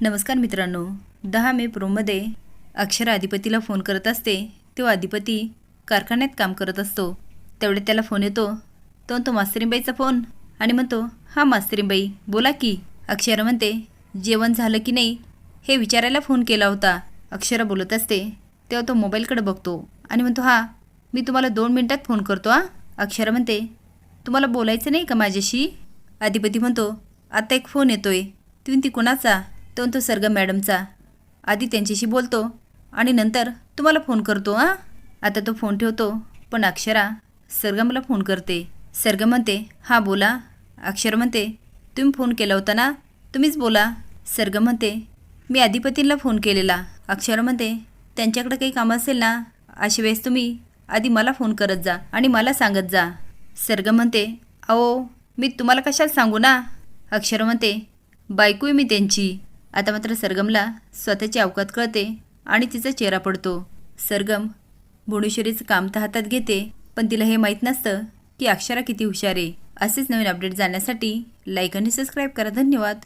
नमस्कार मित्रांनो. दहा मे प्रोमध्ये अक्षरा अधिपतीला फोन करत असते तो अधिपती कारखान्यात काम करत असतो. तेवढे त्याला फोन येतो तो तो मास्तरीबाईचा फोन. आणि म्हणतो हा मास्तरीबाई बोला की. अक्षरा म्हणते जेवण झालं की नाही? हे विचारायला फोन केला होता. अक्षरा बोलत असते तेव्हा तो मोबाईलकडे बघतो. आणि म्हणतो हा मी तुम्हाला दोन मिनटात फोन करतो हा. अक्षरा म्हणते तुम्हाला बोलायचं नाही का माझ्याशी? अधिपती म्हणतो आता एक फोन येतोय. तुम्ही ती कोणाचा? तो तो सरगम मॅडमचा. आधी त्यांच्याशी बोलतो आणि नंतर तुम्हाला फोन करतो हां? आता तो फोन ठेवतो. पण अक्षरा सरगमला फोन करते. सरगम म्हणते हां बोला. अक्षर म्हणते तुम्ही फोन केला होता ना? तुम्हीच बोला. सरगम म्हणते मी अधिपतींना फोन केलेला. अक्षर म्हणते त्यांच्याकडे काही काम असेल ना? अशा वेळेस तुम्ही आधी मला फोन करत जा आणि मला सांगत जा. सरगम म्हणते अहो मी तुम्हाला कशाला सांगू ना? अक्षर म्हणते बायको आहे मी त्यांची. आता मात्र सरगमला स्वतःची अवकात कळते आणि तिचा चेहरा पडतो. सरगम भुवनेश्वरीचं काम तर हातात घेते पण तिला हे माहीत नसतं की अक्षरा किती हुशार आहे. असेच नवीन अपडेट जाण्यासाठी लाईक आणि सबस्क्राईब करा. धन्यवाद.